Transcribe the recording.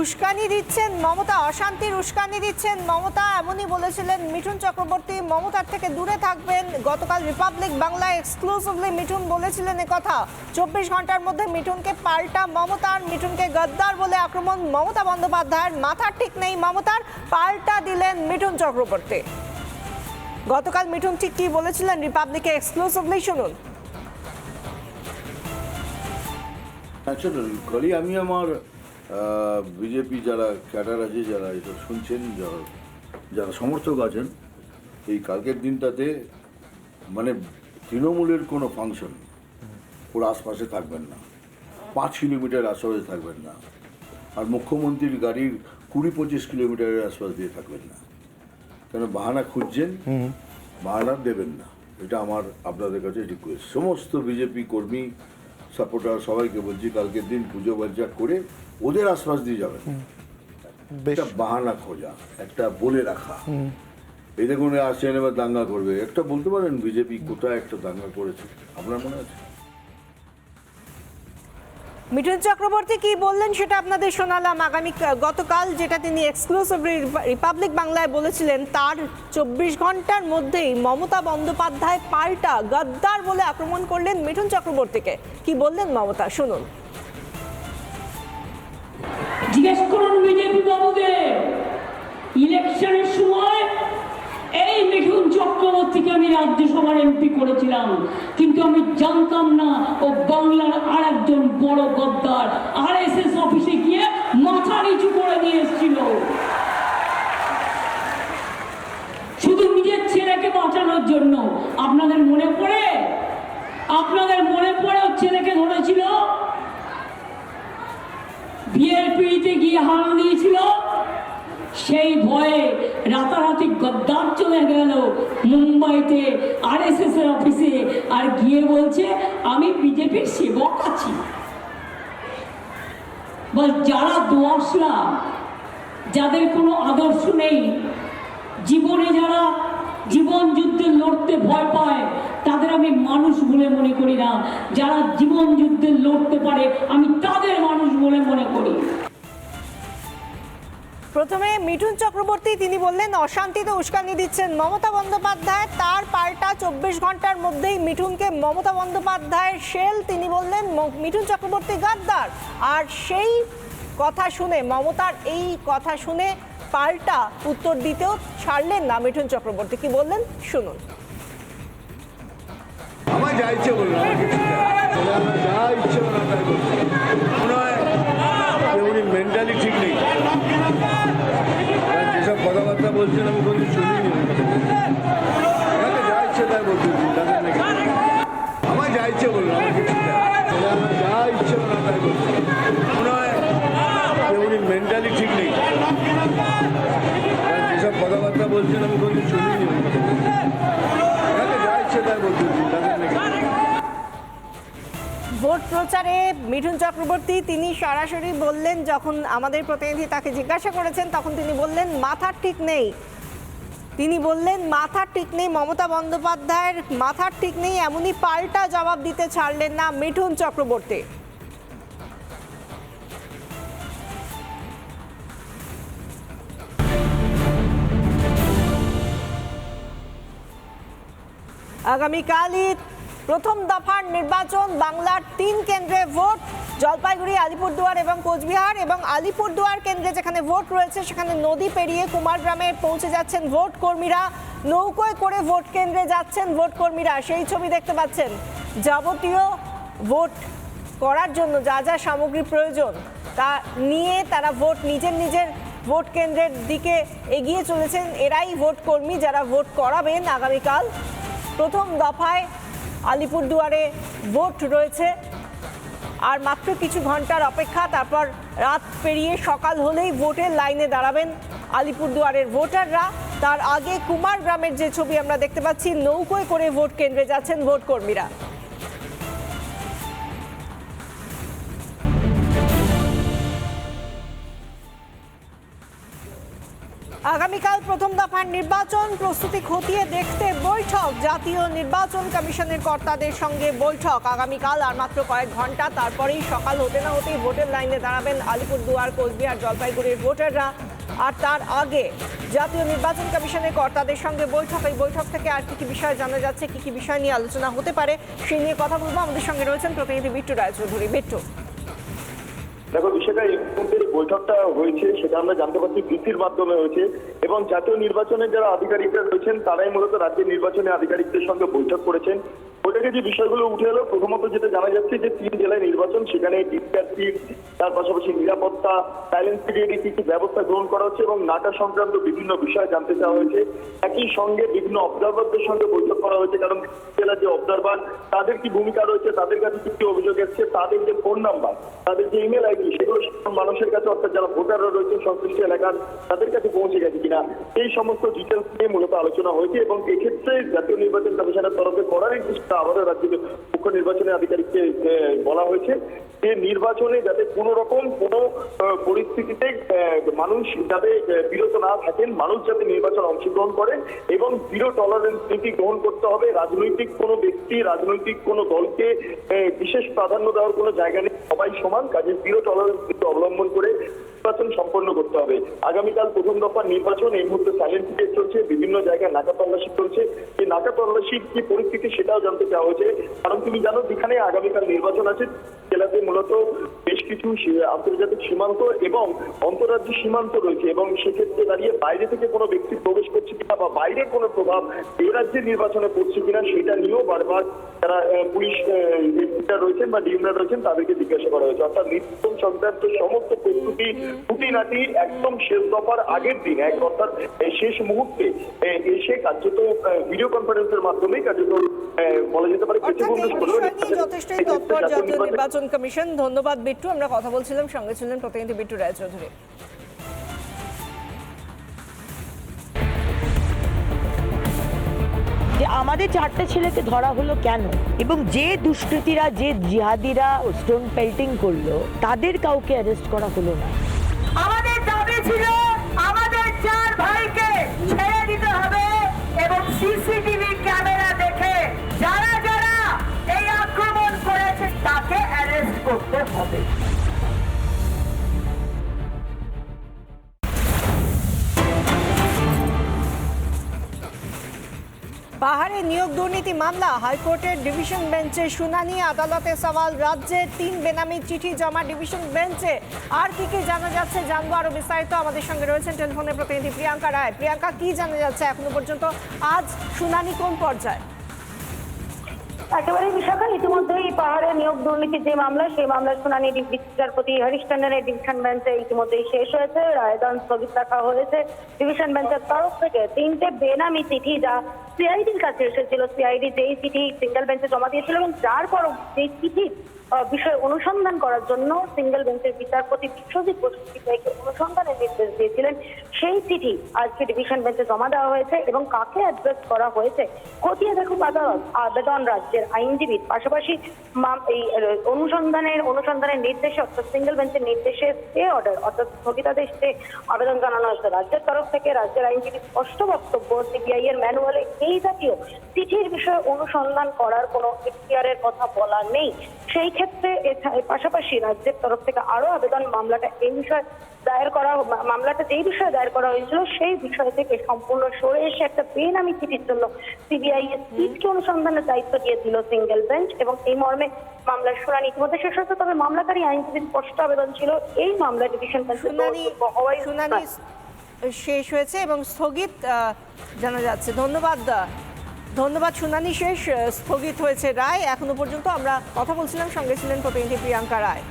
উস্কানি দিচ্ছেন মমতা, অশান্তির উস্কানি দিচ্ছেন মমতা, এমনই বলেছিলেন মিঠুন চক্রবর্তী। মমতার থেকে দূরে থাকবেন গতকাল রিপাবলিক বাংলায় এক্সক্লুসিভলি মিঠুন বলেছিলেন কথা। চব্বিশ ঘণ্টার মধ্যে মিঠুনকে পাল্টা মমতার মিঠুনকে গদ্দার বলে আক্রমণ মমতা বন্দ্যোপাধ্যায়ের। মাথার ঠিক নেই মমতার, পাল্টা দিলেন মিঠুন চক্রবর্তী। গতকাল মিঠুন ঠিক কি বলেছিলেন রিপাবলিকে এক্সক্লুসিভলি শুনুন। ন্যাচারালি আমি আমার বিজেপি যারা ক্যাডার আছে যারা এটা শুনছেন যারা যারা সমর্থক আছেন এই কালকের দিনটাতে মানে তৃণমূলের কোনো ফাংশন ওর আশপাশে থাকবেন না। পাঁচ কিলোমিটার আশপাশে থাকবেন না। আর মুখ্যমন্ত্রীর গাড়ির কুড়ি পঁচিশ কিলোমিটারের আশপাশ দিয়ে থাকবেন না। কেন বাহানা খুঁজছেন? বাহানা দেবেন না। এটা আমার আপনাদের কাছে রিকোয়েস্ট সমস্ত বিজেপি কর্মী সাপোর্টার সবাইকে বলছি কালকের দিন পুজো বাজ্জা করে ওদের আশপাশ দিয়ে বেশ একটা বাহানা খোঁজা একটা বলে রাখা। এই দেখুন আসছেন এবার দাঙ্গা করবে। একটা বলতে পারেন বিজেপি কোথায় একটা দাঙ্গা করেছে? আপনার মনে আছে? মিঠুন চক্রবর্তী কি বললেন সেটা আপনাদের শোনালাম। আগামী গতকাল যেটা তিনি এক্সক্লুসিভ রিপাবলিক বাংলায় বলেছিলেন তার চব্বিশ ঘণ্টার মধ্যেই মমতা বন্দ্যোপাধ্যায় পাল্টা গদ্দার বলে আক্রমণ করলেন মিঠুন চক্রবর্তীকে। কি বললেন মমতা? শুনুন। ইলেকশনের সময় এই মিঠুন চক্রবর্তীকে আমি রাজ্যসভার এমপি করেছিলাম। কিন্তু আমি জানতাম না ও বাংলার আর একজন বড় গদ্দার আর এস এস অফিসে গিয়ে মাথা নিচু করে নিয়ে এসেছিল শুধু নিজের ছেলেকে বাঁচানোর জন্য আপনাদের মনে পড়ে আপনাদের মনে পড়ে ওর ছেলেকে ধরেছিল বিয়ের পিড়িতে গিয়ে হাল দিয়েছিল সেই ভয়ে গদ্দার চলে গেল। মুম্বাইতে আর এস এর অফিসে। আর গিয়ে বলছে, আমি বিজেপির সেবক আছি। বল, যারা দোয়াশলা যাদের কোনো আদর্শ নেই, জীবনে যারা জীবন যুদ্ধে লড়তে ভয় পায়, তাদের আমি মানুষ বলে মনে করি না। যারা জীবন যুদ্ধে লড়তে পারে, আমি তাদের মানুষ বলে মনে করি। প্রথমে মিঠুন চক্রবর্তী, তিনি বললেন, অশান্তিতে উস্কানি দিচ্ছেন মমতা বন্দ্যোপাধ্যায়। তার পাল্টা চব্বিশ ঘণ্টার মধ্যেই মিঠুনকে মমতা বন্দ্যোপাধ্যায়ের শেল, তিনি বললেন মিঠুন চক্রবর্তী গাদ্দার। আর সেই কথা শুনে, মমতার এই কথা শুনে পাল্টা উত্তর দিতেও ছাড়লেন না মিঠুন চক্রবর্তী। কি বললেন? শুনুন। আমার যা ইচ্ছে। আমার যা ইচ্ছে কথাবার্তা বলছেন, আমি কোনো যা ইচ্ছে তাই নাকি। ভোট প্রচারে মিঠুন চক্রবর্তী, তিনি সরাসরি বললেন, যখন আমাদের প্রতিনিধি তাকে জিজ্ঞাসা করেছেন, তখন তিনি বললেন, মাথার ঠিক নেই। তিনি বললেন, মাথার ঠিক নেই, মমতা বন্দ্যোপাধ্যায়ের মাথার ঠিক নেই, এমনই পাল্টা জবাব দিতে ছাড়লেন না মিঠুন চক্রবর্তী। আগামীকালই প্রথম দফার নির্বাচন, বাংলার তিন কেন্দ্রে ভোট, জলপাইগুড়ি, আলিপুরদুয়ার এবং কোচবিহার এবং আলিপুরদুয়ার কেন্দ্রে যেখানে ভোট রয়েছে, সেখানে নদী পেরিয়ে কুমারগ্রামে পৌঁছে যাচ্ছেন ভোট কর্মীরা। নৌকোয় করে ভোট কেন্দ্রে যাচ্ছেন ভোট কর্মীরা। সেই ছবি দেখতে পাচ্ছেন। যাবতীয় ভোট করার জন্য যা যা সামগ্রী প্রয়োজন, তা নিয়ে তারা ভোট নিজের নিজের ভোট কেন্দ্রের দিকে এগিয়ে চলেছেন। এরাই ভোট কর্মী যারা ভোট করাবেন আগামীকাল। প্রথম দফায় আলিপুরদুয়ারে ভোট রয়েছে। আর মাত্র কিছু ঘণ্টার অপেক্ষা, তারপর রাত পেরিয়ে সকাল হলেই ভোটের লাইনে দাঁড়াবেন আলিপুরদুয়ারের ভোটাররা। তার আগে কুমার গ্রামের যে ছবি আমরা দেখতে পাচ্ছি, নৌকোয় করে ভোট কেন্দ্রে যাচ্ছেন ভোট আগামীকাল প্রথম দফার নির্বাচন, প্রস্তুতি খতিয়ে দেখতে বৈঠক। জাতীয় নির্বাচন কমিশনের কর্তাদের সঙ্গে বৈঠক। আগামীকাল আর মাত্র কয়েক ঘণ্টা, তারপরেই সকাল হতে না হতেই ভোটের লাইনে দাঁড়াবেন আলিপুরদুয়ার, কোচবিহার, জলপাইগুড়ির ভোটাররা। আর তার আগে জাতীয় নির্বাচন কমিশনের কর্তাদের সঙ্গে বৈঠক। এই বৈঠক থেকে আর কি কি বিষয় জানা যাচ্ছে, কি কি বিষয় নিয়ে আলোচনা হতে পারে, সেই নিয়ে কথা বলব। আমাদের সঙ্গে রয়েছেন প্রতিনিধি বিট্টু রায়চৌধুরী। বিট্টু। দেখো বিষয়টা এই মুহূর্তে বৈঠকটা হয়েছে, সেটা আমরা জানতে পারছি বৃত্তির মাধ্যমে হয়েছে এবং জাতীয় নির্বাচনের যারা আধিকারিকরা রয়েছেন, তারাই মূলত রাজ্যের নির্বাচনী আধিকারিকদের সঙ্গে বৈঠক করেছেন। বৈঠকে যে বিষয়গুলো উঠে এলো, প্রথমত যেটা জানা যাচ্ছে যে তিন জেলায় নির্বাচন, সেখানে ডিসপ্যাচি তার পাশাপাশি নিরাপত্তা সাইলেন্স পিরিয়ডে কি কি ব্যবস্থা গ্রহণ করা হচ্ছে এবং নাটা সংক্রান্ত বিভিন্ন বিষয় জানতে চাওয়া হয়েছে। একই সঙ্গে বিভিন্ন অবজারভারদের সঙ্গে বৈঠক করা হয়েছে, কারণ জেলার যে অবজারভার তাদের কি ভূমিকা রয়েছে, তাদের কাছে কি কি অভিযোগ এসছে, তাদের যে ফোন নাম্বার তাদের যে ইমেল আইডি সেগুলো মানুষের কাছে, অর্থাৎ যারা ভোটাররা রয়েছে, সংশ্লিষ্ট এলাকার, তাদের কাছে পৌঁছে গেছে কিনা, এই সমস্ত ডিটেলস নিয়ে মূলত আলোচনা হয়েছে এবং এক্ষেত্রে জাতীয় নির্বাচন কমিশনের তরফে করার নির্দিষ্ট আবারও রাজ্যের মুখ্য নির্বাচনী আধিকারিককে বলা হয়েছে। যে নির্বাচনে যাতে কোনো রকম কোনো পরিস্থিতিতে মানুষ যাতে বিরত না থাকেন, মানুষ যাতে নির্বাচন অংশগ্রহণ করেন এবং জিরো টলারেন্স নীতি গ্রহণ করতে হবে, রাজনৈতিক কোনো ব্যক্তি, রাজনৈতিক কোনো দলকে বিশেষ প্রাধান্য দেওয়ার কোনো জায়গা নেই, সবাই সমান, কাজে জিরো টলারেন্স নীতি অবলম্বন করে নির্বাচন সম্পন্ন করতে হবে। আগামীকাল প্রথম দফার নির্বাচন, এই মুহূর্তে পিরিয়ড চলছে, বিভিন্ন জায়গায় নাকা তল্লাশি চলছে তল্লাশির কি পরিস্থিতি সেটাও জানতে চাওয়া হয়েছে কারণ তুমি জানো, যেখানে আগামীকাল নির্বাচন আছে বেশ কিছু আন্তর্জাতিক সীমান্ত এবং অন্তরাজ্য সীমান্ত রয়েছে এবং সেক্ষেত্রে দাঁড়িয়ে বাইরে থেকে কোনো ব্যক্তি প্রবেশ করছে কিনা বা বাইরে কোনো প্রভাব এই রাজ্যের নির্বাচনে পড়ছে কিনা সেটা নিয়েও বারবার যারা পুলিশ আহ, রয়েছেন বা ডিএমরা রয়েছেন তাদেরকে জিজ্ঞাসা করা হয়েছে। অর্থাৎ নির্বাচন সংক্রান্ত সমস্ত প্রস্তুতি খুঁটিনাটি একদম শেষ দফার আগের দিন এক অর্থাৎ শেষ মুহূর্তে এসে কার্যত ভিডিও কনফারেন্সের মাধ্যমেই কার্যত বলা যেতে পারে যথেষ্টই তৎপর জাতীয় নির্বাচন কমিশন। ধন্যবাদ বিট্টু আমরা কথা বলছিলাম সঙ্গে ছিলেন প্রতিনিধি বিট্টু রায়চৌধুরী। যে আমাদের চারটে ছেলেকে ধরা হলো কেন? এবং যে দুষ্কৃতীরা যে জিহাদিরা স্টোন পেল্টিং করল তাদের কাউকে অ্যারেস্ট করা হলো না। আমাদের দাবি ছিল আমাদের চার ভাইকে ছেড়ে দিতে হবে এবং সিসিটিভি ক্যামেরা দেখে যারা যারা এই আক্রমণ করেছে তাকে অ্যারেস্ট করতে হবে। পাহাড়ে নিয়োগ দুর্নীতি মামলা, হাইকোর্টের ডিভিশন বেঞ্চে শুনানি, আদালতে সওয়াল রাজ্যের তিন বেনামি চিঠি জমা ডিভিশন বেঞ্চে। আর কি কি জানা যাচ্ছে জানব আরও বিস্তারিত। আমাদের সঙ্গে রয়েছেন টেলিফোনে প্রতিনিধি প্রিয়াঙ্কা রায়। প্রিয়াঙ্কা, কি জানা যাচ্ছে এখনও পর্যন্ত? আজ শুনানি কোন পর্যায়ে? একেবারে বিশাখা, ইতিমধ্যেই পাহাড়ে নিয়োগ দুর্নীতির যে মামলা, সেই মামলার শুনানি বিচারপতি হরিশ টন্ডনের ডিভিশন বেঞ্চে ইতিমধ্যেই শেষ হয়েছে। রায়দান স্থগিত রাখা হয়েছে। ডিভিশন বেঞ্চের তরফ থেকে তিনটে বেনামি চিঠি যা সিআইডির কাছে এসেছিল সিআইডি যেই চিঠি সিঙ্গেল বেঞ্চে জমা দিয়েছিল এবং যার পর যেই চিঠি বিষয় অনুসন্ধান করার জন্য সিঙ্গেল বেঞ্চের বিচারপতি বিশ্বজিৎ বসু সিবিআইকে অনুসন্ধানের নির্দেশ দিয়েছিলেন। সেই চিঠি আজকে ডিভিশন বেঞ্চে জমা দেওয়া হয়েছে এবং কাকে অ্যাড্রেস করা হয়েছে? খতিয়ে দেখুক আদালত আবেদন রাজ্যের আইনজীবীর পাশাপাশি এই অনুসন্ধানের অনুসন্ধানের নির্দেশে অর্থাৎ সিঙ্গেল বেঞ্চের নির্দেশে স্টে অর্ডার অর্থাৎ স্থগিতাদেশ আবেদন জানানো হয়েছে, রাজ্যের তরফ থেকে রাজ্যের আইনজীবী স্পষ্ট বক্তব্য সিবিআই এর ম্যানুয়ালে এই জাতীয় চিঠির বিষয়ে অনুসন্ধান করার কোনো এখতিয়ারের কথা বলা নেই। সেই ক্ষেত্রে পাশাপাশি রাজ্যের তরফ থেকে আরও আবেদন মামলাটা এই বিষয়ে দায়ের করা মামলাটা যেই বিষয়ে দায়ের করা হয়েছিল সেই বিষয় থেকে সম্পূর্ণ সরে এসে একটা বেনামি চিঠির জন্য সিবিআই এর সিটকে অনুসন্ধানের দায়িত্ব দিয়ে দিল সিঙ্গেল বেঞ্চ এবং এই মর্মে মামলার শুনানি ইতিমধ্যে শেষ হয়েছে তবে মামলাকারী আইনজীবীর স্পষ্ট আবেদন ছিল এই মামলা ডিভিশন বেঞ্চে শুনানি হওয়াই শুনানি শেষ হয়েছে এবং স্থগিত জানা যাচ্ছে। ধন্যবাদ ধন্যবাদ শুনানি শেষ স্থগিত হয়েছে রায়। এখনও পর্যন্ত আমরা কথা বলছিলাম, সঙ্গে ছিলেন প্রতিনিধি প্রিয়াঙ্কা রায়।